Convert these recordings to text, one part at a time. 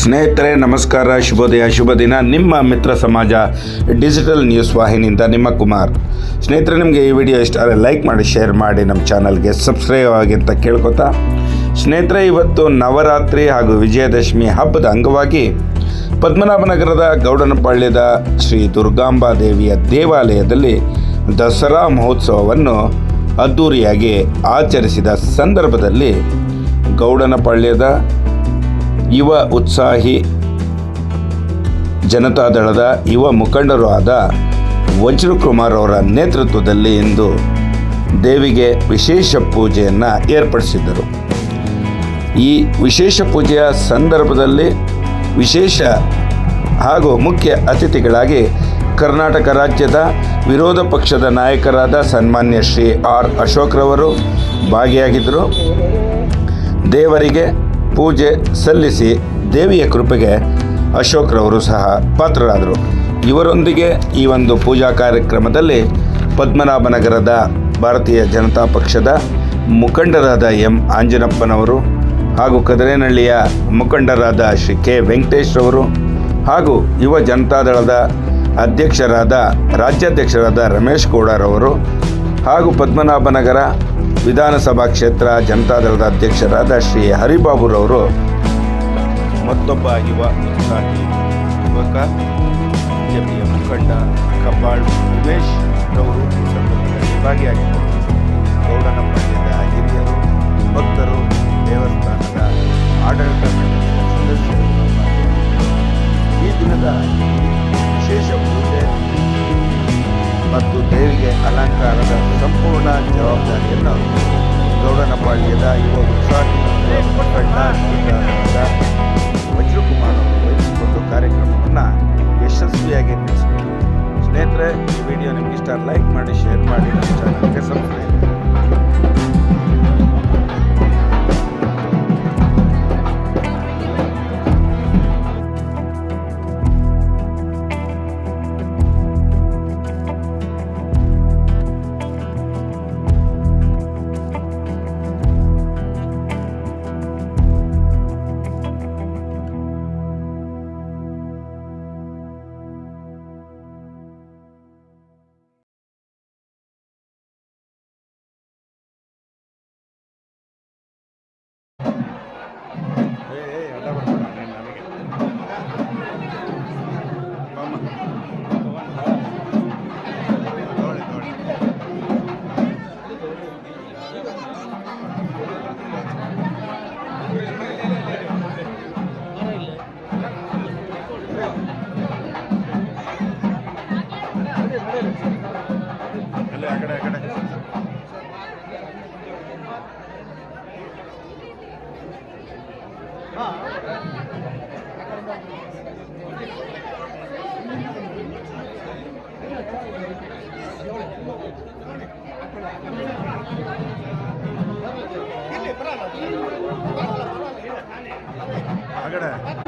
ಸ್ನೇಹಿತರೆ, ನಮಸ್ಕಾರ, ಶುಭೋದಯ, ಶುಭ ದಿನ. ನಿಮ್ಮ ಮಿತ್ರ ಸಮಾಜ ಡಿಜಿಟಲ್ ನ್ಯೂಸ್ ವಾಹಿನಿಯಿಂದ ನಿಮ್ಮ ಕುಮಾರ್. ಸ್ನೇಹಿತರೆ, ನಿಮಗೆ ಈ ವಿಡಿಯೋ ಇಷ್ಟ ಆದರೆ ಲೈಕ್ ಮಾಡಿ, ಶೇರ್ ಮಾಡಿ, ನಮ್ಮ ಚಾನಲ್ಗೆ ಸಬ್ಸ್ಕ್ರೈಬ್ ಆಗಿ ಅಂತ ಕೇಳ್ಕೊತಾ. ಸ್ನೇಹಿತರೆ, ಇವತ್ತು ನವರಾತ್ರಿ ಹಾಗೂ ವಿಜಯದಶಮಿ ಹಬ್ಬದ ಅಂಗವಾಗಿ ಪದ್ಮನಾಭನಗರದ ಗೌಡನಪಾಳ್ಯದ ಶ್ರೀ ದುರ್ಗಾಂಬಾ ದೇವಿಯ ದೇವಾಲಯದಲ್ಲಿ ದಸರಾ ಮಹೋತ್ಸವವನ್ನು ಅದ್ಧೂರಿಯಾಗಿ ಆಚರಿಸಿದ ಸಂದರ್ಭದಲ್ಲಿ ಗೌಡನಪಾಳ್ಯದ ಯುವ ಉತ್ಸಾಹಿ ಜನತಾದಳದ ಯುವ ಮುಖಂಡರು ಆದ ವಜ್ರಕುಮಾರ್ ಅವರ ನೇತೃತ್ವದಲ್ಲಿ ಇಂದು ದೇವಿಗೆ ವಿಶೇಷ ಪೂಜೆಯನ್ನು ಏರ್ಪಡಿಸಿದ್ದರು. ಈ ವಿಶೇಷ ಪೂಜೆಯ ಸಂದರ್ಭದಲ್ಲಿ ವಿಶೇಷ ಹಾಗೂ ಮುಖ್ಯ ಅತಿಥಿಗಳಾಗಿ ಕರ್ನಾಟಕ ರಾಜ್ಯದ ವಿರೋಧ ಪಕ್ಷದ ನಾಯಕರಾದ ಸನ್ಮಾನ್ಯ ಶ್ರೀ ಆರ್ ಅಶೋಕ್ರವರು ಭಾಗಿಯಾಗಿದ್ದರು. ದೇವರಿಗೆ ಪೂಜೆ ಸಲ್ಲಿಸಿ ದೇವಿಯ ಕೃಪೆಗೆ ಅಶೋಕ್ರವರು ಸಹ ಪಾತ್ರರಾದರು. ಇವರೊಂದಿಗೆ ಈ ಒಂದು ಪೂಜಾ ಕಾರ್ಯಕ್ರಮದಲ್ಲಿ ಪದ್ಮನಾಭನಗರದ ಭಾರತೀಯ ಜನತಾ ಪಕ್ಷದ ಮುಖಂಡರಾದ ಎಂ. ಆಂಜನಪ್ಪನವರು ಹಾಗೂ ಕದರೇನಹಳ್ಳಿಯ ಮುಖಂಡರಾದ ಶ್ರೀ ಕೆ. ವೆಂಕಟೇಶ್ ಅವರು ಹಾಗೂ ಯುವ ಜನತಾದಳದ ಅಧ್ಯಕ್ಷರಾದ ರಾಜ್ಯಾಧ್ಯಕ್ಷರಾದ ರಮೇಶ್ ಗೌಡರವರು ಹಾಗೂ ಪದ್ಮನಾಭನಗರ ವಿಧಾನಸಭಾ ಕ್ಷೇತ್ರ ಜನತಾದಳದ ಅಧ್ಯಕ್ಷರಾದ ಶ್ರೀ ಹರಿಬಾಬುರವರು ಮತ್ತೊಬ್ಬ ಯುವ ಉತ್ಸಾಹಿ ಯುವಕ, ಬಿಜೆಪಿಯ ಮುಖಂಡ ಕಬ್ಬಾಳ್ ಉಮೇಶ್ ರವರು ಭಾಗಿಯಾಗಿದ್ದರು. ಹಿರಿಯರು, ಭಕ್ತರು, ದೇವಸ್ಥಾನದ ಆಡಳಿತ ಸದಸ್ಯರು ಈ ದಿನದ ವಿಶೇಷ ಮತ್ತು ದೇವಿಗೆ ಅಲಂಕಾರದ ಸಂಪೂರ್ಣ ಜವಾಬ್ದಾರಿಯನ್ನು ಗೌಡನಪಾಳ್ಯದ ಯುವ ಉತ್ಸಾಹಿ ವಜ್ರಕುಮಾರ್ ಅವರು ವಹಿಸಿಕೊಂಡು ಕಾರ್ಯಕ್ರಮವನ್ನು ಯಶಸ್ವಿಯಾಗಿ ನಡೆಸಿದರು. ಸ್ನೇಹಿತರೆ, ಈ ವಿಡಿಯೋ ನಿಮಗೆ ಇಷ್ಟ ಲೈಕ್ ಮಾಡಿ ಶೇರ್ ಮಾಡಿ, ನಮ್ಮ ಚಾನಲ್ಗೆ ಸಬ್ಸ್ಕ್ರೈಬ್ ಆ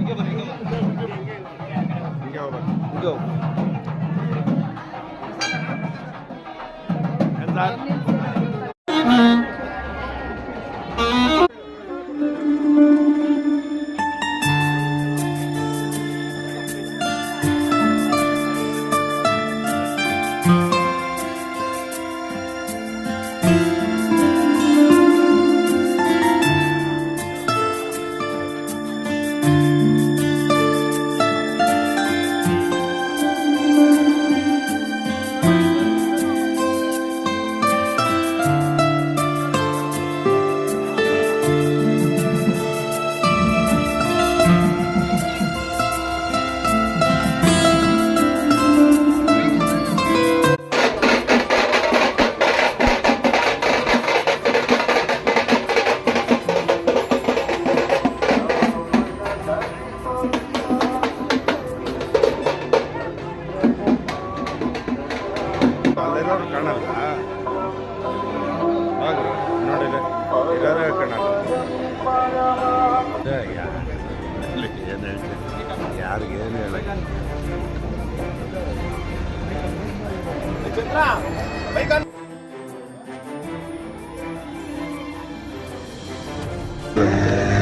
你干？没有。十三。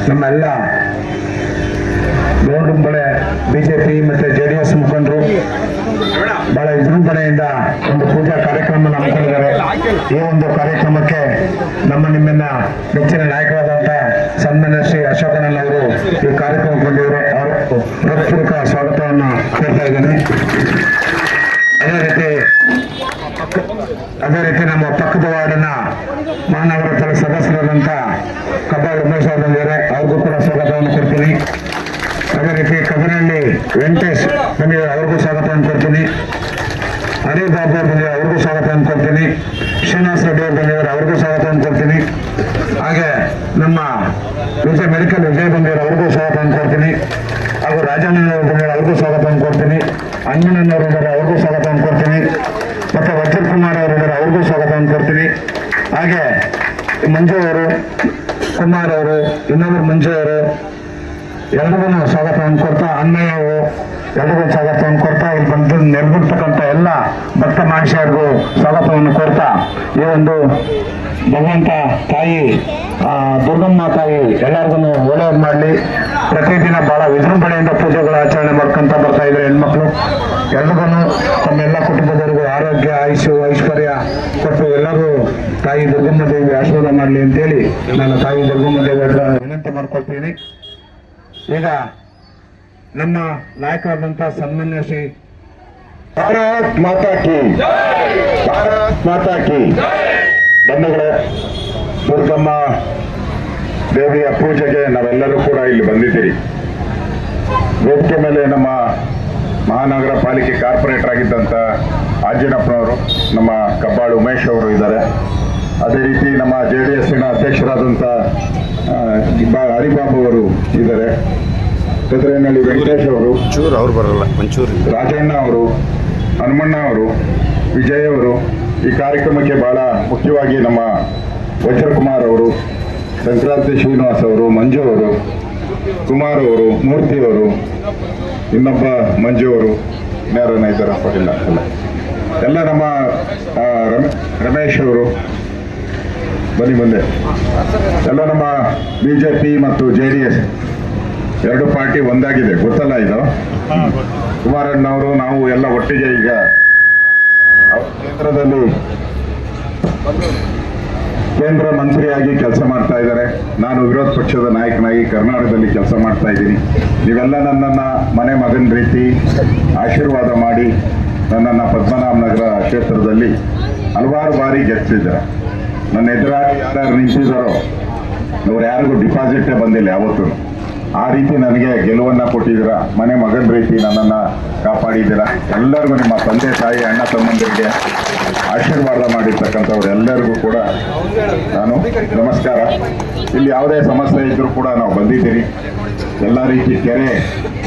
ನಮ್ಮೆಲ್ಲ ಗೋಡುಂಬಳೆ ಬಿಜೆಪಿ ಮತ್ತೆ ಜೆ ಡಿ ಎಸ್ ಮುಖಂಡರು ಬಹಳ ವಿಜೃಂಭಣೆಯಿಂದ ಒಂದು ಪೂಜಾ ಕಾರ್ಯಕ್ರಮ ಹಮ್ಮಿಕೊಂಡಿದ್ದಾರೆ. ಈ ಒಂದು ಕಾರ್ಯಕ್ರಮಕ್ಕೆ ನಮ್ಮ ನಿಮ್ಮನ್ನ ನೆಚ್ಚಿನ ನಾಯಕರಾದಂತ ಸನ್ಮಾನ್ಯ ಶ್ರೀ ಅಶೋಕನವರು ಈ ಕಾರ್ಯಕ್ರಮ ಕೊಂಡಿದ್ದಾರೆ ಅವರು ಹೃತ್ಪೂರ್ವಕ ಸ್ವಾಗತವನ್ನು ಕೇಳ್ತಾ ಇದ್ದೇನೆ ಅದೇ ರೀತಿ ಅದೇ ರೀತಿ ನಮ್ಮ ಪಕ್ಕದ ವಾರ್ಡಿನ ಮಹಾನಗರ ಪಾಲಿಕೆ ಸದಸ್ಯರಾದಂಥ ಕಬ್ಬಾಳ್ ಉಮೇಶ್ ಅವರು ಬಂದಿದ್ದಾರೆ ಅವ್ರಿಗೂ ಕೂಡ ಸ್ವಾಗತವನ್ನು ಕೊಡ್ತೀನಿ ಅದೇ ರೀತಿ ಕದನಹಳ್ಳಿ ವೆಂಕಟೇಶ್ ಬಂದಿದ್ದಾರೆ ಅವ್ರಿಗೂ ಸ್ವಾಗತ ಅಂದ್ಕೊಡ್ತೀನಿ ಅನಿಲ್ ಬಾಬು ಅವ್ರು ಬಂದಿದ್ದಾರೆ ಅವ್ರಿಗೂ ಸ್ವಾಗತ ಅಂದ್ಕೊಡ್ತೀನಿ ಶ್ರೀನಿವಾಸ ರೆಡ್ಡಿ ಅವರು ಬಂದಿದ್ದಾರೆ ಅವ್ರಿಗೂ ಸ್ವಾಗತ ಅಂದ್ಕೊಡ್ತೀನಿ ಹಾಗೆ ನಮ್ಮ ವಿಜಯ ಮೆಡಿಕಲ್ ವಿಜಯ್ ಬಂದಿದ್ದಾರೆ ಅವ್ರಿಗೂ ಸ್ವಾಗತ ಕೊಡ್ತೀನಿ ಹಾಗೂ ರಾಜಣ್ಣನವರು ಬಂದಿದ್ದಾರೆ ಅವ್ರಿಗೂ ಸ್ವಾಗತವನ್ನು ಕೊಡ್ತೀನಿ ಅಂಜನಣ್ಣವರು ಇದ್ದಾರೆ ಅವ್ರಿಗೂ ಸ್ವಾಗತ ಕೊಡ್ತೀನಿ ಮತ್ತು ವಜ್ರ ಕುಮಾರ್ ಅವರು ಇದ್ದಾರೆ ಅವ್ರಿಗೂ ಸ್ವಾಗತ ಕೊಡ್ತೀನಿ ಹಾಗೆ ಮಂಜು ಅವರು, ಕುಮಾರ್ ಅವರು ಇನ್ನೊಬ್ಬರು ಮಂಜು ಅವರು ಎಲ್ರಿಗೂ ಸ್ವಾಗತವನ್ನು ಕೊಡ್ತಾ? ಅಣ್ಣಯ್ಯ ಎಲ್ಲರಿಗೂ ಸ್ವಾಗತವನ್ನು ಕೊಡ್ತಾ? ಇಲ್ಲಿ ಬಂದು ನೆರೆದಿರ್ತಕ್ಕಂಥ ಎಲ್ಲ ಭಕ್ತ ಮನುಷ್ಯರಿಗೂ ಸ್ವಾಗತವನ್ನು ಕೊಡ್ತಾ. ಈ ಒಂದು ಭಗವಂತ ತಾಯಿ ದುರ್ಗಮ್ಮ ತಾಯಿ ಎಲ್ಲರಿಗೂ ಒಳ್ಳೆಯದು ಮಾಡಲಿ. ಪ್ರತಿದಿನ ಬಹಳ ವಿಜೃಂಭಣೆಯಿಂದ ಪೂಜೆಗಳ, ಆಚರಣೆ ಮಾಡ್ಕೊಂತ ಬರ್ತಾ ಇದ್ದಾರೆ ಹೆಣ್ಮಕ್ಳು. ಎಲ್ರಿಗೂ ತಮ್ಮೆಲ್ಲ ಕುಟುಂಬದವರಿಗೂ ಆರೋಗ್ಯ ಆಯುಷು ಐಶ್ವರ್ಯ ಕೊಟ್ಟು ಎಲ್ಲರೂ ತಾಯಿ ದುರ್ಗಮ್ಮ ದೇವಿ ಆಶೀರ್ವಾದ ಮಾಡಲಿ ಅಂತೇಳಿ ನಾನು ತಾಯಿ ದುರ್ಗಮ್ಮ ದೇವಿ ವಿನಂತಿ ಮಾಡ್ಕೊಳ್ತೀನಿ. ಈಗ ನಮ್ಮ ನಾಯಕರಾದಂತಹ ಸನ್ಮಾನ್ಯ ಶ್ರೀ ಭಾರತ್ ಮಾತಾ ಕಿ. ಭಾರತ್ ಮಾತಾ ಕಿ. ಬಂಧುಗಳೇ, ದುರ್ಗಮ್ಮ ದೇವಿಯ ಪೂಜೆಗೆ ನಾವೆಲ್ಲರೂ ಕೂಡ ಇಲ್ಲಿ ಬಂದಿದ್ದೀರಿ. ವೇದಿಕೆ ಮೇಲೆ ನಮ್ಮ ಮಹಾನಗರ ಪಾಲಿಕೆ ಕಾರ್ಪೊರೇಟರ್ ಆಗಿದ್ದಂಥ ಆಂಜನಪ್ಪನವರು, ನಮ್ಮ ಕಬ್ಬಾಳು ಉಮೇಶ್ ಅವರು ಇದ್ದಾರೆ. ಅದೇ ರೀತಿ ನಮ್ಮ ಜೆ ಡಿ ಎಸ್ಸಿನ ಅಧ್ಯಕ್ಷರಾದಂಥ ಹರಿಬಾಬು ಅವರು ಇದ್ದಾರೆ. ಕದ್ರೇನಹಳ್ಳಿ ವೆಂಕಟೇಶ್ ಅವರು ಚೂರು ಅವ್ರು ಬರಲ್ಲ ಒಂಚೂರು. ರಾಜಣ್ಣ ಅವರು ಹನುಮಣ್ಣ ಅವರು ವಿಜಯ್ ಅವರು ಈ ಕಾರ್ಯಕ್ರಮಕ್ಕೆ ಬಹಳ ಮುಖ್ಯವಾಗಿ ನಮ್ಮ ವಜ್ರಕುಮಾರ್ ಅವರು ಸಂಕ್ರಾಂತಿ ಶ್ರೀನಿವಾಸ್ ಅವರು ಮಂಜು ಅವರು ಕುಮಾರ್ ಅವರು ಮೂರ್ತಿ ಅವರು ಇನ್ನೊಬ್ಬ ಮಂಜು ಅವರು ಇನ್ಯಾರನ್ನ ಇದ್ದಾರಪ್ಪ ಇಲ್ಲ ಇಲ್ಲ. ಎಲ್ಲ ನಮ್ಮ ರಮೇಶ್ ಅವರು ಬನ್ನಿ ಬಂದೆ ಎಲ್ಲ ನಮ್ಮ ಬಿಜೆಪಿ ಮತ್ತು ಜೆ ಡಿ ಎಸ್ ಎರಡು ಪಾರ್ಟಿ ಒಂದಾಗಿದೆ. ಗೊತ್ತಲ್ಲ ಇದು? ಕುಮಾರಣ್ಣವರು ನಾವು ಎಲ್ಲ ಒಟ್ಟಿಗೆ ಈಗ ಕೇಂದ್ರದಲ್ಲಿ ಕೇಂದ್ರ ಮಂತ್ರಿಯಾಗಿ ಕೆಲಸ ಮಾಡ್ತಾ ಇದ್ದಾರೆ. ನಾನು ವಿರೋಧ ಪಕ್ಷದ ನಾಯಕನಾಗಿ ಕರ್ನಾಟಕದಲ್ಲಿ ಕೆಲಸ ಮಾಡ್ತಾ ಇದ್ದೀನಿ. ನೀವೆಲ್ಲ ನನ್ನನ್ನು ಮನೆ ಮಗನ ರೀತಿ ಆಶೀರ್ವಾದ ಮಾಡಿ ನನ್ನನ್ನು ಪದ್ಮನಾಭನಗರ ಕ್ಷೇತ್ರದಲ್ಲಿ ಹಲವಾರು ಬಾರಿ ಗೆಲ್ಲಿಸಿದ್ದಾರೆ ನನ್ನ ಎದುರಾಗಿ ಯಾರ್ಯಾರು ನಿಂತಿದ್ದಾರೋ, ಅವ್ರು ಯಾರಿಗೂ ಡಿಪಾಸಿಟ್ ಬಂದಿಲ್ಲ ಯಾವತ್ತು. ಆ ರೀತಿ ನನಗೆ ಗೆಲುವನ್ನ ಕೊಟ್ಟಿದ್ದೀರಾ, ಮನೆ ಮಗನ ರೀತಿ ನನ್ನನ್ನ ಕಾಪಾಡಿದ್ದೀರಾ, ಎಲ್ಲರಿಗೂ ನಿಮ್ಮ ತಂದೆ, ತಾಯಿ, ಅಣ್ಣ, ತಮ್ಮಂದಿರಿಗೆ ಆಶೀರ್ವಾದ ಮಾಡಿರ್ತಕ್ಕಂಥವ್ರು ಎಲ್ಲರಿಗೂ ಕೂಡ ನಾನು ನಮಸ್ಕಾರ. ಇಲ್ಲಿ ಯಾವುದೇ ಸಮಸ್ಯೆ ಇದ್ದರೂ ಕೂಡ ನಾವು ಬಂದಿದ್ದೀರಿ. ಎಲ್ಲ ರೀತಿ ಕೆರೆ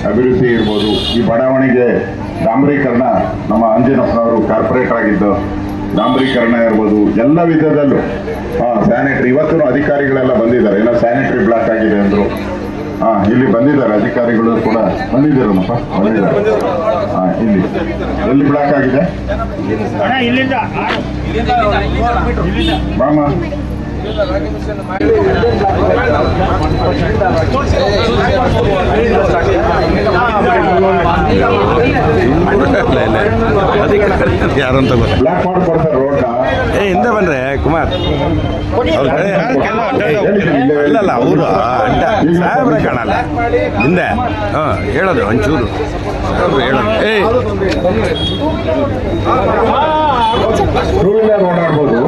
ಅಭಿವೃದ್ಧಿ ಇರ್ಬೋದು. ಈ ಬಡಾವಣೆಗೆ ಡಾಂಬರೀಕರಣ ನಮ್ಮ ಅಂಜನಪ್ಪನವರು ಕಾರ್ಪೊರೇಟರ್ ಆಗಿದ್ದು ಡಾಂಬರೀಕರಣ ಇರ್ಬೋದು ಎಲ್ಲ ವಿಧದಲ್ಲೂ. ಸ್ಯಾನಿಟರಿ ಇವತ್ತು ಅಧಿಕಾರಿಗಳೆಲ್ಲ ಬಂದಿದ್ದಾರೆ. ಎಲ್ಲ ಸ್ಯಾನಿಟ್ರಿ ಬ್ಲಾಕ್ ಆಗಿದೆ ಅಂದ್ರು. ಹಾಂ ಇಲ್ಲಿ ಬಂದಿದ್ದಾರೆ. ಅಧಿಕಾರಿಗಳು ಕೂಡ ಬಂದಿದ್ದಾರಲ್ಲಪ್ಪ ಬಂದಿದ್ದಾರೆ. ಹಾಂ ಇಲ್ಲಿ. ಎಲ್ಲಿ ಬ್ಲಾಕ್ ಆಗಿದೆ? ಬಾಮ ಮಾಡ್ಕೊಡ್ತಾರೆ ರೋಡ್ನ ಏ, ಹಿಂದೆ ಬಂದ್ರೆ ಕುಮಾರ್. ಇಲ್ಲ ಅಲ್ಲ ಅವರು ಅಡ್ಡ ಸಾಹೇಬ್ರೆ ಕಾಣಲ್ಲ. ಹಿಂದೆ. ಹಾಂ, ಹೇಳೋದು, ಒಂಚೂರು. ಹೇಳೋದು. ಏ ಟೂ ವೀಲರ್ ಓಡಾಡ್ಬೋದು.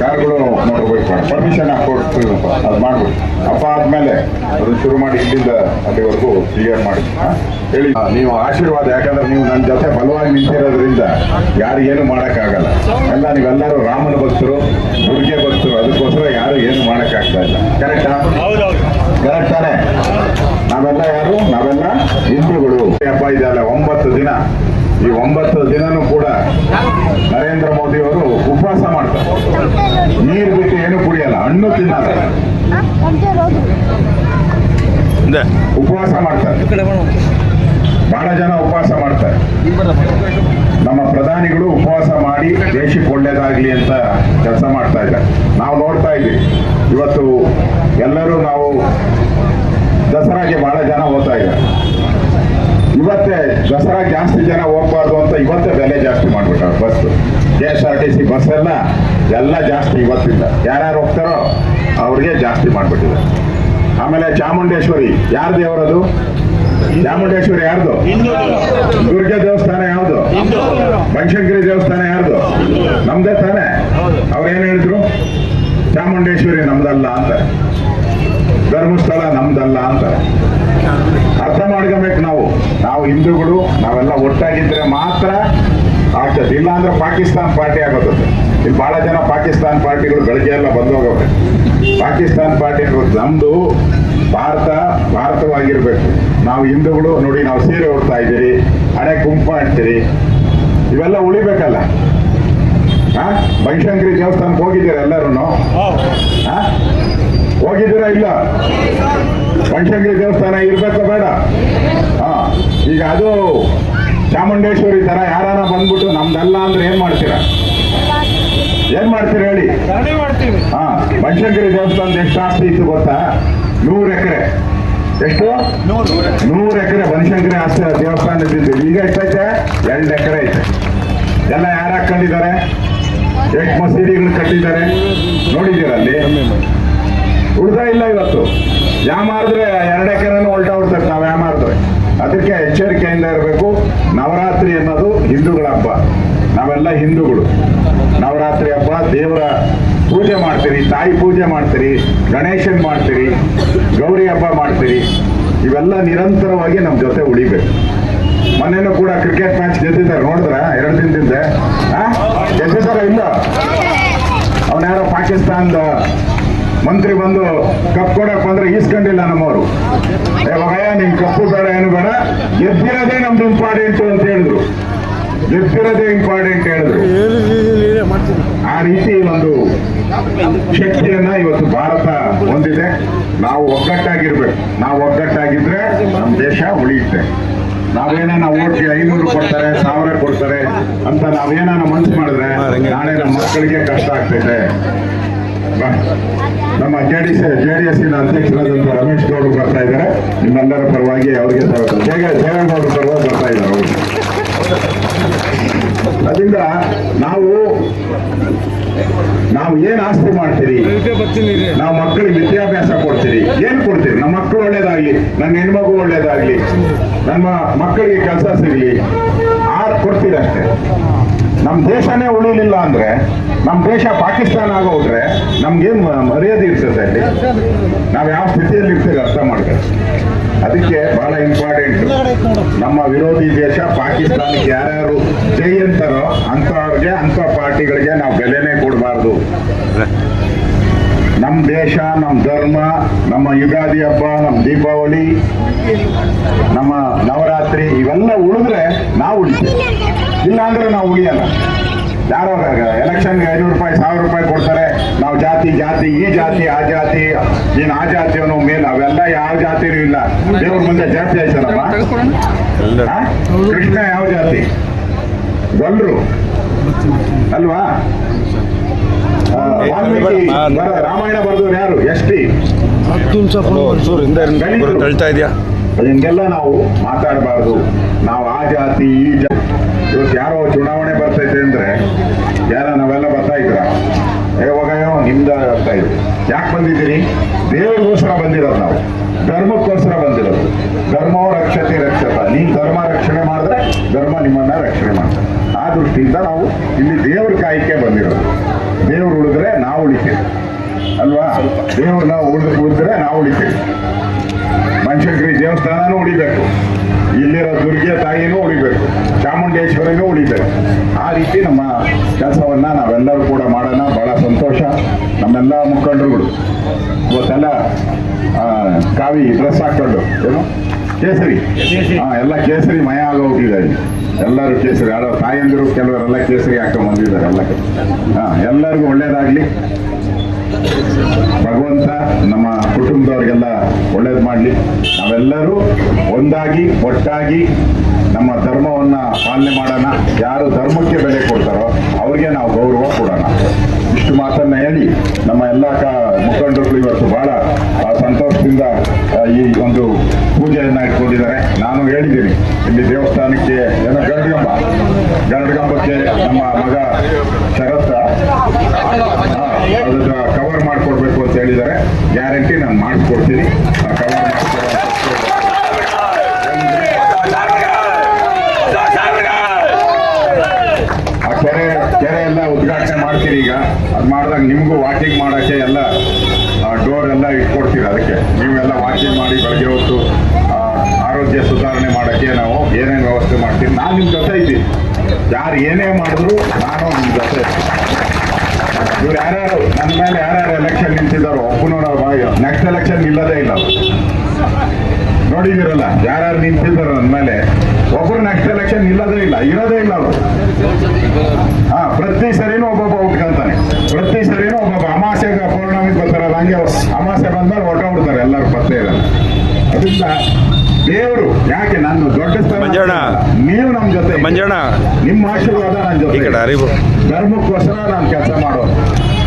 ಕಾರ್ಗಳು ನೋಡ್ಬೇಕು. ಪರ್ಮಿಷನ್ ಹಾಕೊಡ್ತೀರಪ್ಪ ಅದು ಮಾಡ್ಬೋದು. ಅಪ್ಪ ಆದಮೇಲೆ ಅದು ಶುರು ಮಾಡಿ ಇಲ್ಲಿಂದ ಅಲ್ಲಿವರೆಗೂ ಕ್ಲಿಯರ್ ಮಾಡಿ. ಹೇಳಿ. ನೀವು ಆಶೀರ್ವಾದ ಯಾಕಂದ್ರೆ ನೀವು ನನ್ನ ಜೊತೆ ಬಲವಾಗಿ ನಿಂತಿರೋದ್ರಿಂದ ಯಾರಿಗೇನು ಮಾಡೋಕ್ಕಾಗಲ್ಲ. ಎಲ್ಲ ನೀವೆಲ್ಲರೂ ರಾಮನ ಭಕ್ತರು ದುರ್ಗೆ ಭಕ್ತರು ಅದಕ್ಕೋಸ್ಕರ ಯಾರು ಏನು ಮಾಡೋಕ್ಕಾಗ್ತಾ ಇಲ್ಲ. ಕರೆಕ್ಟಾ ಕರೆಕ್ಟ್ ತಾನೇ? ನಾವೆಲ್ಲ ಯಾರು? ನಾವೆಲ್ಲ ಹಿಂದೂಗಳು. ಹಬ್ಬ ಇದೆಯಲ್ಲ ಒಂಬತ್ತು ದಿನ. ಈ ಒಂಬತ್ತು ದಿನನೂ ಕೂಡ ನರೇಂದ್ರ ಮೋದಿ ಅವರು ಉಪವಾಸ ಮಾಡ್ತಾರೆ ನೀರು ಬಿಟ್ಟು ಏನು ಕುಡಿಯಲ್ಲ ಹಣ್ಣು ತಿನ್ನಲ್ಲ ಹಿಂದೆ ಉಪವಾಸ ಮಾಡ್ತಾರೆ. ಬಹಳ ಜನ ಉಪವಾಸ ಮಾಡ್ತಾರೆ. ನಮ್ಮ ಪ್ರಧಾನಿಗಳು ಉಪವಾಸ ಮಾಡಿ ದೇಶಕ್ಕೆ ಒಳ್ಳೇದಾಗ್ಲಿ ಅಂತ ಕೆಲಸ ಮಾಡ್ತಾ ಇದ್ದಾರೆ. ನಾವು ನೋಡ್ತಾ ಇದ್ವಿ ಇವತ್ತು ಎಲ್ಲರೂ ನಾವು ದಸರಾಗೆ ಬಹಳ ಜನ ಹೋಗ್ತಾ ಇದ್ದಾರೆ. ಇವತ್ತೇ ದಸರಾ ಜಾಸ್ತಿ ಜನ ಹೋಗ್ಬಾರ್ದು ಅಂತ ಇವತ್ತೇ ಬೆಲೆ ಜಾಸ್ತಿ ಮಾಡ್ಬಿಟ್ಟಾರೆ bus K S R T C bus ಎಲ್ಲ ಎಲ್ಲ ಜಾಸ್ತಿ ಇವತ್ತಿಂದ. ಯಾರ್ಯಾರು ಹೋಗ್ತಾರೋ ಅವ್ರಿಗೆ ಜಾಸ್ತಿ ಮಾಡ್ಬಿಟ್ಟಿದ್ದಾರೆ ಆಮೇಲೆ ಚಾಮುಂಡೇಶ್ವರಿ, ಯಾರು ದೇವರದು? ಚಾಮುಂಡೇಶ್ವರಿ ಯಾರ್ದು? ದುರ್ಗೆ ದೇವಸ್ಥಾನ ಯಾವ್ದು? ಬನಶಂಕರಿ ದೇವಸ್ಥಾನ ಯಾರ್ದು? ನಮ್ದೇ ತಾನೆ. ಅವ್ರೇನ್ ಹೇಳಿದ್ರು? ಚಾಮುಂಡೇಶ್ವರಿ ನಮ್ದಲ್ಲ ಅಂತ ಧರ್ಮಸ್ಥಳ ನಮ್ದಲ್ಲ ಅಂತ ಅರ್ಥ ಮಾಡ್ಕೋಬೇಕು ನಾವು. ನಾವು ಹಿಂದೂಗಳು, ನಾವೆಲ್ಲ ಒಟ್ಟಾಗಿದ್ರೆ ಮಾತ್ರ ಆಗ್ತದೆ. ಇಲ್ಲ ಅಂದ್ರೆ ಪಾಕಿಸ್ತಾನ್ ಪಾರ್ಟಿ ಆಗೋದು ಇಲ್ಲಿ ಬಹಳ ಜನ ಪಾಕಿಸ್ತಾನ್ ಪಾರ್ಟಿಗಳು ಬೆಳಗ್ಗೆ ಎಲ್ಲ ಬಂದು ಹೋಗವ್ರೆ ಪಾಕಿಸ್ತಾನ್ ಪಾರ್ಟಿ ನಮ್ದು ಭಾರತ ಭಾರತವಾಗಿರ್ಬೇಕು. ನಾವು ಹಿಂದೂಗಳು ನೋಡಿ ನಾವು ಸೀರೆ ಉಡ್ತಾ ಇದ್ದೀರಿ ಹಣೆ ಕುಂಪ ಇಡ್ತೀರಿ ಇವೆಲ್ಲ ಉಳಿಬೇಕಲ್ಲ? ಹಾ? ಬನಶಂಕರಿ ದೇವಸ್ಥಾನಕ್ಕೆ ಹೋಗಿದ್ದೀರ ಎಲ್ಲರೂ ಹಾ. ಹೋಗಿದ್ದೀರಾ ಇಲ್ಲ? ಬನಶಂಕರಿ ದೇವಸ್ಥಾನ ಇರ್ಬೇಕ ಬೇಡ? ಹಾ. ಈಗ ಅದು ಚಾಮುಂಡೇಶ್ವರಿ ತರ ಯಾರಾನ ಬಂದ್ಬಿಟ್ಟು ನಮ್ದಲ್ಲ ಅಂದ್ರೆ ಏನ್ ಮಾಡ್ತೀರಾ? ಏನ್ ಮಾಡ್ತೀರಿ ಹೇಳಿ? ಹಾ ಬನಶಂಕರಿ ದೇವಸ್ಥಾನದ ಎಷ್ಟು ಆಸ್ತಿ ಇತ್ತು ಗೊತ್ತಾ? ನೂರು ಎಕರೆ. ಎಷ್ಟು? ನೂರು. ಎಕರೆ. ಬನಶಂಕರಿ ಆಸ್ತಿ ದೇವಸ್ಥಾನದಿದ್ದು ಈಗ ಎಷ್ಟೈತೆ ಎರಡು ಎಕರೆ ಐತೆ. ಎಲ್ಲ ಯಾರು ಹಾಕೊಂಡಿದ್ದಾರೆ ಎಷ್ಟು ಮಸೀದಿಗಳು ಕಟ್ಟಿದ್ದಾರೆ? ನೋಡಿದ್ದೀರಲ್ಲಿ ಅಲ್ಲಿ? ಉಳ್ದ ಇಲ್ಲ ಇವತ್ತು. ಯಾಮಾರಿದ್ರೆ ಎರಡು ಎಕರೆನೂ ಉಲ್ಟಾ ಹೊಡ್ತಾರೆ ನಾವು ಯಾಮಾರಿದ್ರೆ ಅದಕ್ಕೆ ಎಚ್ಚರಿಕೆಯಿಂದ ಇರಬೇಕು. ನವರಾತ್ರಿ ಅನ್ನೋದು ಹಿಂದೂಗಳ ಹಬ್ಬ. ನಾವೆಲ್ಲ ಹಿಂದೂಗಳು. ನವರಾತ್ರಿ ತಾಯಿ ಪೂಜೆ ಮಾಡ್ತೀರಿ, ಗಣೇಶನ್ ಮಾಡ್ತೀರಿ, ಗೌರಿ ಹಬ್ಬ ಮಾಡ್ತೀರಿ, ಇವೆಲ್ಲ ನಿರಂತರವಾಗಿ ನಮ್ಮ ಜೊತೆ ಉಳಿಬೇಕು. ಮೊನ್ನೆನೂ ಕೂಡ ಕ್ರಿಕೆಟ್ ಮ್ಯಾಚ್ ಗೆದ್ದಿದ್ದಾರೆ, ನೋಡಿದ್ರ? ಎರಡು ದಿನದಿಂದ. ಗೆದ್ದಿದ್ದಾರ ಇಲ್ಲ? ಅವನ್ಯಾರೋ ಪಾಕಿಸ್ತಾನದ ಮಂತ್ರಿ ಬಂದು ಕಪ್ ಕೊಡಕ್ ಬಂದ್ರೆ ಈಸ್ಕೊಂಡಿಲ್ಲ ನಮ್ಮವರು. ಭಯ ನಿಮ್ ಕಪ್ಪು ಬೇಡ, ಏನು ಬೇಡ. ಗೆದ್ದಿರೋದೇ ನಮ್ದು ಇಂಪಾರ್ಟೆಂಟ್ ಅಂತ ಹೇಳಿದ್ರು. ಗೆದ್ದಿರೋದೇ ಇಂಪಾರ್ಟೆಂಟ್ ಹೇಳಿದ್ರು. ಆ ರೀತಿ ಒಂದು ಶಕ್ತಿಯನ್ನ ಇವತ್ತು ಭಾರತ ಹೊಂದಿದೆ? ನಾವು ಒಗ್ಗಟ್ಟಾಗಿರ್ಬೇಕು. ನಾವು ಒಗ್ಗಟ್ಟಾಗಿದ್ರೆ ನಮ್ಮ ದೇಶ ಉಳಿಯುತ್ತೆ. ನಾವೇನ ಓಟ್ಗೆ ಐನೂರು ಕೊಡ್ತಾರೆ, ಸಾವಿರ ಕೊಡ್ತಾರೆ ಅಂತ ನಾವೇನ ಮನ್ಸು ಮಾಡಿದ್ರೆ ನಾಳೆ ನಮ್ಮ ಮಕ್ಕಳಿಗೆ ಕಷ್ಟ ಆಗ್ತೈತೆ. ನಮ್ಮ J D J D S ಅಧ್ಯಕ್ಷರಾದಂಥ ರಮೇಶ್ ಗೌಡರು ಬರ್ತಾ ಇದ್ದಾರೆ. ನಿಮ್ಮೆಲ್ಲರ ಪರವಾಗಿ ಅವರಿಗೆ ಸ್ವಾಗತ ಜಯ ದೇವೇಗೌಡರ ಪರವಾಗಿ ಬರ್ತಾ ಇದ್ದಾರೆ. ಅದರಿಂದ ನಾವು ನಾವು ಏನ್ ಆಸ್ತಿ ಮಾಡ್ತೀರಿ? ನಾವು ಮಕ್ಕಳಿಗೆ ವಿದ್ಯಾಭ್ಯಾಸ ಕೊಡ್ತೀರಿ. ಏನ್ ಕೊಡ್ತೀರಿ? ನಮ್ಮ ಮಕ್ಕಳು ಒಳ್ಳೇದಾಗ್ಲಿ ನನ್ನ ಹೆಣ್ಮಗು ಒಳ್ಳೇದಾಗ್ಲಿ ನಮ್ಮ ಮಕ್ಕಳಿಗೆ ಕೆಲಸ ಸಿಗ್ಲಿ ಆರ್ ಕೊಡ್ತೀರಿ ಅಷ್ಟೇ. ನಮ್ಮ ದೇಶನೇ ಉಳಿಲಿಲ್ಲ ಅಂದ್ರೆ ನಮ್ಮ ದೇಶ ಪಾಕಿಸ್ತಾನ ಆಗೋದ್ರೆ ನಮ್ಗೇನ್ ಮರ್ಯಾದೆ ಇರ್ತದೆ ಅಲ್ಲಿ? ನಾವ್ ಯಾವ ಸ್ಥಿತಿಯಲ್ಲಿ ಇರ್ತೀವಿ ಅರ್ಥ ಮಾಡ್ಬೇಕು ಅದಕ್ಕೆ ಬಹಳ ಇಂಪಾರ್ಟೆಂಟ್ ನಮ್ಮ ವಿರೋಧಿ ದೇಶ ಪಾಕಿಸ್ತಾನಕ್ಕೆ ಯಾರ್ಯಾರು ಜೈ ಅಂತಾರೋ ಅಂಥವ್ರಿಗೆ ನಮ್ಮ ದೇಶ ನಮ್ಮ ಧರ್ಮ ನಮ್ಮ ಯುಗಾದಿ ಹಬ್ಬ ನಮ್ಮ ದೀಪಾವಳಿ ನಮ್ಮ ನವರಾತ್ರಿ ಇವೆಲ್ಲ ಉಳಿದ್ರೆ ನಾವು ಉಳಿತೀವಿ. ಇಲ್ಲ ಅಂದ್ರೆ ನಾವು ಉಳಿಯಲ್ಲ. ಯಾರೋ ಎಲೆಕ್ಷನ್ಗೆ ಐನೂರು ರೂಪಾಯಿ ಸಾವಿರ ರೂಪಾಯಿ ಕೊಡ್ತಾರೆ. ನಾವು ಜಾತಿ ಜಾತಿ ಈ ಜಾತಿ ಆ ಜಾತಿ ನೀನು ಆ ಜಾತಿ ಅನ್ನೋ ಮೇಲೆ ಅವೆಲ್ಲ ಯಾವ ಜಾತಿನೂ ಇಲ್ಲ. ದೇವ್ರ ಮುಂದೆ ಜಾತಿ ಆಯ್ತಾರಪ್ಪ? ಕೃಷ್ಣ ಯಾವ ಜಾತಿ? ಗೊಲ್ರು ಅಲ್ವಾ? ರಾಮಾಯಣ ಬರೆದವ್ರು ಯಾರು? S T. ಒಂಚೂರು ಹಿಂದೆ ಗುರು ತಳ್ತಾ ಇದೆಯಾ? ಹಿಂಗೆಲ್ಲ ನಾವು ಮಾತಾಡಬಾರ್ದು. ನಾವು ಆ ಜಾತಿ ಈ ಜಾತಿ. ಇವತ್ತು ಯಾರೋ ಚುನಾವಣೆ ಬರ್ತೈತೆ ಅಂದ್ರೆ ಯಾರ ನಾವೆಲ್ಲ ಬರ್ತಾ ಇದ್ರ? ಯಾವಾಗ ನಿಮ್ದ ಬರ್ತಾ ಇದ್ರು ಯಾಕೆ ಬಂದಿದ್ದೀರಿ? ದೇವರಿಗೋಸ್ಕರ ಬಂದಿರೋದು ನಾವು. ಧರ್ಮಕ್ಕೋಸ್ಕರ ಬಂದಿರೋದು. ಧರ್ಮೋ ರಕ್ಷತೆ ರಕ್ಷತ. ನೀವು ಧರ್ಮ ರಕ್ಷಣೆ ಮಾಡಿದ್ರೆ ಧರ್ಮ ನಿಮ್ಮನ್ನ ರಕ್ಷಣೆ ಮಾಡ್ತಾರೆ ಆ ದೃಷ್ಟಿಯಿಂದ ನಾವು ಇಲ್ಲಿ ದೇವ್ರ ಕಾಯಕ್ಕೆ ಬಂದಿರೋದು ದೇವ್ರು ಉಳಿದ್ರೆ ನಾವು ಉಳಿತೇವೆ ಅಲ್ವಾ? ನಾವು ಉಳಿದು ಉಳಿದ್ರೆ ನಾವು ಉಳಿತೀವಿ. ಮನುಷ್ಯರಿಗೆ ದೇವಸ್ಥಾನನೂ ಉಳಿಬೇಕು. ಇಲ್ಲಿರೋ ದುರ್ಗೆ ತಾಯಿನೂ ಉಳಿಬೇಕು. ಚಾಮುಂಡೇಶ್ವರಿನೂ ಉಳಿಬೇಕು. ಆ ರೀತಿ ನಮ್ಮ ಕೆಲಸವನ್ನ ನಾವೆಲ್ಲರೂ ಕೂಡ ಮಾಡೋಣ. ಬಹಳ ಸಂತೋಷ. ನಮ್ಮೆಲ್ಲ ಮುಖಂಡರುಗಳು. ಇವತ್ತೆಲ್ಲ ಕಾವಿ ಡ್ರೆಸ್ ಹಾಕೊಂಡು ಏನು? ಕೇಸರಿ? ಹಾ ಎಲ್ಲ ಕೇಸರಿ ಮಯ ಆಗೋಗಿದ್ದಾರೆ ಎಲ್ಲರೂ ಕೇಸರಿ. ಯಾರೋ ತಾಯಂದಿರು ಕೆಲವರೆಲ್ಲ ಕೇಸರಿ ಹಾಕೊಂಡು ಬಂದಿದ್ದಾರೆ. ಎಲ್ಲ ಹಾ ಎಲ್ಲರಿಗೂ ಒಳ್ಳೇದಾಗ್ಲಿ. ಭಗವಂತ ನಮ್ಮ ಕುಟುಂಬದವ್ರಿಗೆಲ್ಲ ಒಳ್ಳೇದು ಮಾಡಲಿ. ನಾವೆಲ್ಲರೂ ಒಂದಾಗಿ, ಒಟ್ಟಾಗಿ ನಮ್ಮ ಧರ್ಮವನ್ನು ಪಾಲನೆ ಮಾಡೋಣ. ಯಾರು ಧರ್ಮಕ್ಕೆ ಬೆಲೆ ಕೊಡ್ತಾರೋ ಅವ್ರಿಗೆ ನಾವು ಗೌರವ ಕೊಡೋಣ. ಇಷ್ಟು ಮಾತನ್ನ ಹೇಳಿ ನಮ್ಮ ಎಲ್ಲ ಕ ಮುಖಂಡರು ಇವತ್ತು ಬಹಳ ಸಂತೋಷದಿಂದ ಈ ಒಂದು ಪೂಜೆಯನ್ನು ಇಟ್ಕೊಂಡಿದ್ದಾರೆ. ನಾನು ಹೇಳಿದ್ದೀನಿ, ಇಲ್ಲಿ ದೇವಸ್ಥಾನಕ್ಕೆ ಗರುಡಗಂಬ ಗರುಡಗಂಬಕ್ಕೆ ನಮ್ಮ ಮಗ ಶರತ್ತ ಅದನ್ನ ಕವರ್ ಮಾಡಿಕೊಡ್ಬೇಕು ಅಂತ ಹೇಳಿದ್ದಾರೆ. ಗ್ಯಾರಂಟಿ ನಾನು ಮಾಡಿಕೊಡ್ತೀನಿ. ಕವರ್ ಆ ಕೆರೆ ಕೆರೆ ಎಲ್ಲ ಉದ್ಘಾಟನೆ ಮಾಡ್ತೀರಿ ಈಗ ಅದು ಮಾಡಿದಾಗ ನಿಮಗೂ ವಾಕಿಂಗ್ ಮಾಡಕ್ಕೆ ಎಲ್ಲ ಡೋರ್ ಎಲ್ಲ ಇಟ್ಕೊಡ್ತೀರಿ ಅದಕ್ಕೆ ನೀವೆಲ್ಲ ವಾಕಿಂಗ್ ಮಾಡಿ ಬೆಳಗ್ಗೆ ಹೊತ್ತು ಆ, ಆರೋಗ್ಯ ಸುಧಾರಣೆ ಮಾಡಕ್ಕೆ ನಾವು ಏನೇನು ವ್ಯವಸ್ಥೆ ಮಾಡ್ತೀವಿ ನಾನು ನಿಮ್ಮ ಜೊತೆ ಇದ್ದೀನಿ ಯಾರು ಏನೇ ಮಾಡಿದ್ರು ನಾನು ನಿಮ್ಮ ಜೊತೆ. ಇವ್ರು ಯಾರ್ಯಾರು ನನ್ನ ಮೇಲೆ ಯಾರ್ಯಾರು ಎಲೆಕ್ಷನ್ ನಿಂತಿದ್ದಾರೋ ಒಬ್ಬನು ನೆಕ್ಸ್ಟ್ ಎಲೆಕ್ಷನ್ ಇಲ್ಲದೇ ಇಲ್ಲ ಅವ್ರು. ನೋಡಿದಿರಲ್ಲ ಯಾರ್ಯಾರು ನಿಂತಿದ್ದಾರೋ ನನ್ನ ಮೇಲೆ ಒಬ್ಬರು ನೆಕ್ಸ್ಟ್ ಎಲೆಕ್ಷನ್ ಇಲ್ಲದೇ ಇಲ್ಲ ಇರೋದೇ ಇಲ್ಲ ಅವರು ಹಾ ಪ್ರತಿ ಸರಿನೂ ಒಬ್ಬೊಬ್ಬ ಉಟ್ಕೊಂತಾನೆ ಪ್ರತಿ ಸರಿನೂ ಒಬ್ಬೊಬ್ಬ ಅಮಾಸೆಗೆ ಪೌರ್ಣಮಿಗೆ ಬರ್ತಾರಲ್ಲ ಹಂಗೆ ಅಮಾಸೆ ಬಂದ್ಮೇಲೆ ಬಿಡ್ತಾರೆ ಎಲ್ಲರೂ ಪತ್ತೆ ಇರಲ್ಲ ಅದರಿಂದ ದೇವರು ಯಾಕೆ ನಾನು ದೊಡ್ಡ ಸ್ಥಾನ ಮಂಜಣ್ಣ. ನೀವು ನಮ್ಮ ಜೊತೆ ಮಂಜಣ್ಣ ನಿಮ್ಮ ಆಶೀರ್ವಾದ ನನ್ನ ಈ ಜೊತೆ ಕಡೆ ಅರಿವು. ಧರ್ಮಕ್ಕೋಸ್ಕರ ನಾನು ಕೆಲಸ ಮಾಡೋ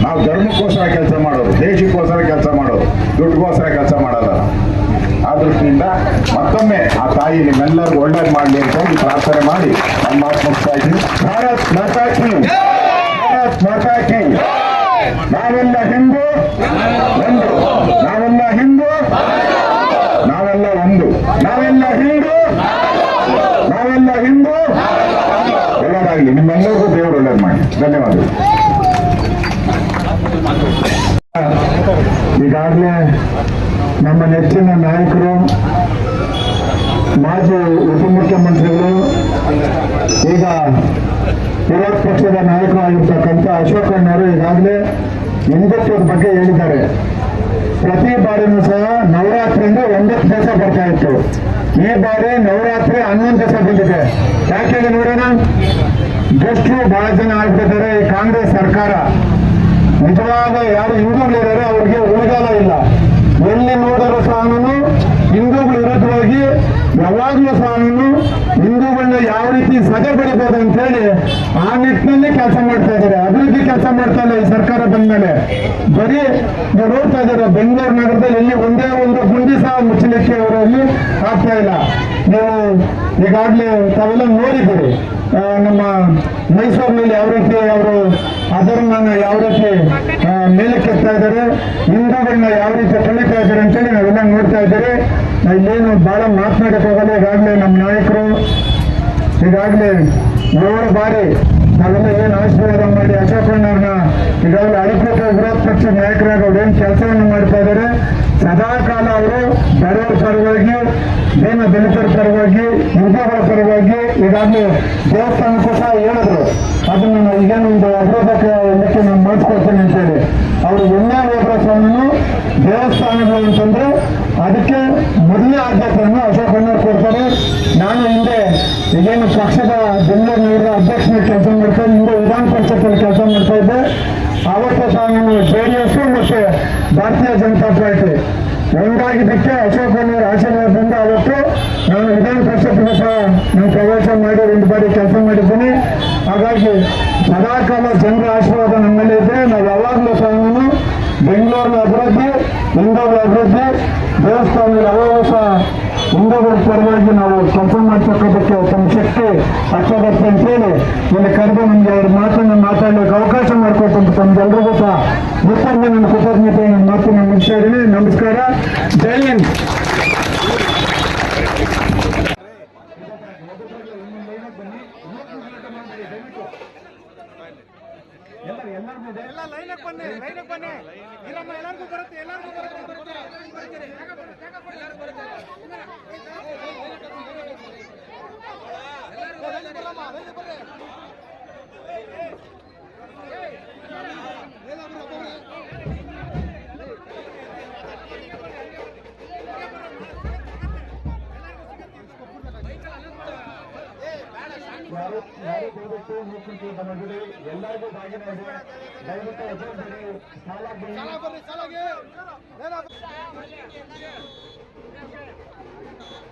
ನಾವು ಧರ್ಮಕ್ಕೋಸ್ಕರ ಕೆಲಸ ಮಾಡೋದು. ದೇಶಕ್ಕೋಸ್ಕರ ಕೆಲಸ ಮಾಡೋದು. ದುಡ್ಡುಗೋಸ್ಕರ ಕೆಲಸ ಮಾಡಲ್ಲ. ಆ ದೃಷ್ಟಿಯಿಂದ ಮತ್ತೊಮ್ಮೆ ಆ ತಾಯಿ ನಿಮ್ಮೆಲ್ಲರಿಗೂ ಒಳ್ಳೇದು ಮಾಡಲಿ ಅಂತ ಹೇಳಿ ಪ್ರಾರ್ಥನೆ ಮಾಡಿ. ನಮ್ಮ ಮಾತು ಮುಗಿಸ್ತಾ ಇದ್ದೀನಿ ಭಾರತ್ ಮಾತಾ ಕಿ ಭಾರತ್ ಮಾತಾ ಕಿ ನಾವೆಲ್ಲ ಹಿಂದೂ ಒಂದು ನಾವೆಲ್ಲ ಹಿಂದೂ ನಾವೆಲ್ಲ ಒಂದು ನಾವೆಲ್ಲ ಹಿಂದೂ ನಾವೆಲ್ಲ ಹಿಂದೂ ಒಳ್ಳೆಯದಾಗಲಿ ನಿಮ್ಮೆಲ್ಲರಿಗೂ ದೇವರು ಧನ್ಯವಾದಗಳು. ಈಗಾಗಲೇ ನಮ್ಮ ನೆಚ್ಚಿನ ನಾಯಕರು, ಮಾಜಿ ಉಪಮುಖ್ಯಮಂತ್ರಿಗಳು, ಈಗ ವಿರೋಧ ಪಕ್ಷದ ನಾಯಕರಾಗಿರ್ತಕ್ಕಂಥ ಅಶೋಕಣ್ಣವರು ಈಗಾಗಲೇ ಹಿಂದುತ್ವದ ಬಗ್ಗೆ ಹೇಳಿದ್ದಾರೆ. ಪ್ರತಿ ಬಾರಿನೂ ಸಹ ನವರಾತ್ರಿಯಿಂದ ಒಂಬತ್ತು ದಿವಸ ಬರ್ತಾ ಇತ್ತು. ಈ ಬಾರಿ ನವರಾತ್ರಿ ಹನ್ನೊಂದು ದಿವಸ ಬಂದಿದೆ. ಯಾಕೆ ನೋಡೋಣ? ಗೆಸ್ಟ್ರು ಬಹಳ ಜನ ಆಗ್ಬಿಟ್ಟಿದ್ದಾರೆ ಈ ಕಾಂಗ್ರೆಸ್ ಸರ್ಕಾರ. ನಿಜವಾದ ಯಾರು ಹಿಂದೂಗಳಿದ್ದಾರೆ ಅವ್ರಿಗೆ ಉಳಿಗಾಲ ಇಲ್ಲ. ಎಲ್ಲಿ ನೋಡಿದ್ರು ಸಹನು ಹಿಂದೂಗಳ ವಿರುದ್ಧವಾಗಿ ಯಾವಾಗಲೂ ಸಹನು ಹಿಂದೂಗಳನ್ನ ಯಾವ ರೀತಿ ಸದೆ ಅಂತ ಅಂತೇಳಿ ಆ ನಿಟ್ಟಿನಲ್ಲಿ ಕೆಲಸ ಮಾಡ್ತಾ ಇದ್ದಾರೆ. ಅಭಿವೃದ್ಧಿ ಕೆಲಸ ಮಾಡ್ತಾ ಇಲ್ಲ ಈ ಸರ್ಕಾರ ಬಂದ ಮೇಲೆ. ಬರೀ ನೋಡ್ತಾ ಇದ್ದಾರೆ, ಬೆಂಗಳೂರು ನಗರದಲ್ಲಿ ಎಲ್ಲಿ ಒಂದೇ ಒಂದು ಗುಂಡಿ ಸಹ ಮುಚ್ಚಲಿಕ್ಕೆ ಅವರಲ್ಲಿ ಆಗ್ತಾ ಇಲ್ಲ. ನೀವು ಈಗಾಗಲೇ ತಾವೆಲ್ಲ ನೋಡಿದ್ದೀರಿ. ನಮ್ಮ ಮೈಸೂರಿನಲ್ಲಿ ಯಾವ ರೀತಿ ಅವರು ಅಧರ್ಮನ ಯಾವ ರೀತಿ ಮೇಲಕ್ಕೆತ್ತಾ ಇದ್ದಾರೆ ಹಿಂದೂಗಳನ್ನ ಯಾವ ರೀತಿ ಕಳೀತಾ ಇದ್ದಾರೆ ಅಂತೇಳಿ ನಾವೆಲ್ಲ ನೋಡ್ತಾ ಇದ್ದಾರೆ. ಇಲ್ಲೇನು ಬಹಳ ಮಾತನಾಡಕ್ಕೆ ಹೋಗಲ್ಲ, ಈಗಾಗಲೇ ನಮ್ಮ ನಾಯಕರು, ಈಗಾಗಲೇ ಏಳು ಬಾರಿ ನಾವೆಲ್ಲ ಏನು ಆಶೀರ್ವಾದ ಮಾಡಿ, ಅಶೋಕಣ್ಣವ್ರನ್ನ ಈಗಾಗಲೇ ಅಧಿಕೃತ ವಿರೋಧ ಪಕ್ಷದ ನಾಯಕರಾಗಿ ಅವ್ರು ಏನು ಕೆಲಸವನ್ನು ಮಾಡ್ತಾ ಇದ್ದಾರೆ. ಸದಾಕಾಲ ಅವರು ಬಡವರ ಪರವಾಗಿ ದೀನ ದಲಿತರ ಪರವಾಗಿ ಹಿಂದೂಗಳ ಪರವಾಗಿ ಈಗಾಗಲೇ ದೇವಸ್ಥಾನಕ್ಕೂ ಸಹ ಹೇಳಿದ್ರು. ಅದನ್ನು ನಾನು ಈಗೇನೊಂದು ಅಪರೋಧಕ್ಕೆ ಇದಕ್ಕೆ ನಾನು ಅಂತ ಅಂತೇಳಿ. ಅವರು ಎಲ್ಲಾ ಸ್ವಾಮಿನು ದೇವಸ್ಥಾನಗಳು ಅಂತಂದ್ರೆ ಅದಕ್ಕೆ ಮೊದಲನೇ ಆದ್ಯತೆಯನ್ನು ಅಶೋಕ್ ಅಣ್ಣವ್ರು ಕೊಡ್ತಾರೆ. ನಾನು ಹಿಂದೆ ಈಗೇನು ಪಕ್ಷದ ಬೆಂಗಳೂರು ನಗರದ ಅಧ್ಯಕ್ಷನ ಕೆಲಸ ಮಾಡ್ತಾ, ಹಿಂದೆ ವಿಧಾನ ಪರಿಷತ್ತಲ್ಲಿ ಕೆಲಸ ಮಾಡ್ತಾ ಇದ್ದೆ. ಅವತ್ತು ಸಹ ನಾನು ಜೆ ಡಿ ಎಸ್ ಮತ್ತು ಭಾರತೀಯ ಜನತಾ ಪಾರ್ಟಿ ಅಣ್ಣವ್ರ ಆಶೀರ್ವಾದ ಬಂದು ಅವತ್ತು ನಾನು ವಿಧಾನ ಪರಿಷತ್ಗೂ ನಾನು ಪ್ರವೇಶ ಮಾಡಿ ಒಂದು ಬಾರಿ ಕೆಲಸ ಮಾಡಿದ್ದೀನಿ. ಹಾಗಾಗಿ ಸದಾಕಾಲ ಜನರ ಆಶೀರ್ವಾದ ನಮ್ಮಲ್ಲಿ ಇದ್ದರೆ ನಾವು ಯಾವಾಗಲೂ ಸಹ ಬೆಂಗಳೂರಿನ ಅಭಿವೃದ್ಧಿ ಹಿಂದೂಗಳ ಅಭಿವೃದ್ಧಿ, ದೇವಸ್ಥಾನದ ಯಾವಾಗ ಸಹ ಹಿಂದೂಗಳ ಪರವಾಗಿ ನಾವು ಕೆಲಸ ಮಾಡ್ತಕ್ಕಂಥಕ್ಕೆ ತಮ್ಮ ಶಕ್ತಿ ಅಂತೇಳಿ ಇಲ್ಲಿ ಕರೆದು ನಮಗೆ ಅವ್ರ ಮಾತನ್ನು ಮಾತಾಡಲಿಕ್ಕೆ ಅವಕಾಶ ಮಾಡಿಕೊಟ್ಟಂತ ತಮ್ಗೆಲ್ರಿಗೂ ಸಹ ಮತ್ತೊಮ್ಮೆ ನನ್ನ ಕೃತಜ್ಞತೆ ಮಾತನ್ನು ಮುಗಿಸ್ತಾ ಇದ್ದೀನಿ ನಮಸ್ಕಾರ ಜೈ ಹಿಂದ್ ಎಲ್ಲ ಲೈನಕ್ಕೆ ಬನ್ನಿ ಲೈನಕ್ಕೆ ಬನ್ನಿ ಇಲ್ಲಮ್ಮ ಎಲ್ಲರಿಗೂ ಬರುತ್ತೆ ಎಲ್ಲರಿಗೂ ಬರುತ್ತೆ ಯಾರು ಯಾರು ದಯವಿಟ್ಟು ಮೂರ್ತಿ ಬಂದಿದೆ ಎಲ್ಲರಿಗೂ ಬಾಗಿನ ಇದೆ ದಯವಿಟ್ಟು ಎದುರುಗಡೆ ಸಾಲ ಬಿಡಿ ಬರ್ರಿ ಸಾಲಾಗಿ